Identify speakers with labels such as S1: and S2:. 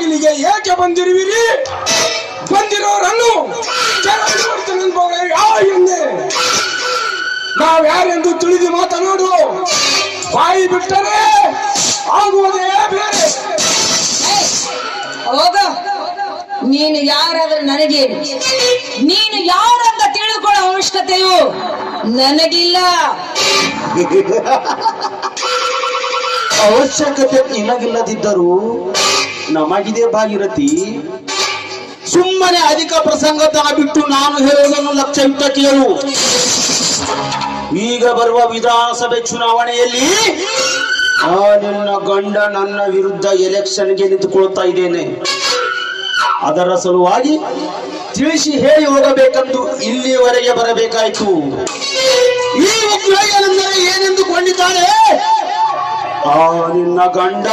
S1: ಬಾಗಿಲಿಗೆ ಏಕೆ ಬಂದಿರುವಿರಿ? ಬಂದಿರೋರನ್ನು ಎಂದೆ ನಾವ್ಯಾರೆಂದು ತಿಳಿದು ಮಾತನಾಡು ಬಾಯಿ ಬಿಟ್ಟರೆ ಆಗುವುದೇ ಬೇರೆ.
S2: ಹೋಗ ನೀನು ಯಾರಾದ್ರೂ ನನಗೆ ನೀನು ಯಾರಂತ ತಿಳ್ಕೊಳ್ಳೋ ಅವಶ್ಯಕತೆಯು ನನಗಿಲ್ಲ.
S3: ಅವಶ್ಯಕತೆ ನಿನಗಿಲ್ಲದಿದ್ದರೂ ನಮಗಿದೆ ಭಾಗಿರತಿ. ಸುಮ್ಮನೆ ಅಧಿಕ ಪ್ರಸಂಗ ಬಿಟ್ಟು ನಾನು ಹೇಳುವುದನ್ನು ಲಕ್ಷ್ಯವಿಟ್ಟ ಕೇಳು. ಈಗ ಬರುವ ವಿಧಾನಸಭೆ ಚುನಾವಣೆಯಲ್ಲಿ ಆ ನಿನ್ನ ಗಂಡ ನನ್ನ ವಿರುದ್ಧ ಎಲೆಕ್ಷನ್ಗೆ ನಿಂತುಕೊಳ್ತಾ ಇದ್ದೇನೆ. ಅದರ ಸಲುವಾಗಿ ತಿಳಿಸಿ ಹೇಳಿ ಹೋಗಬೇಕೆಂದು ಇಲ್ಲಿವರೆಗೆ ಬರಬೇಕಾಯಿತು. ಈ ಏನೆಂದುಕೊಂಡಿದ್ದಾನೆ? ಆ ನಿನ್ನ ಗಂಡ.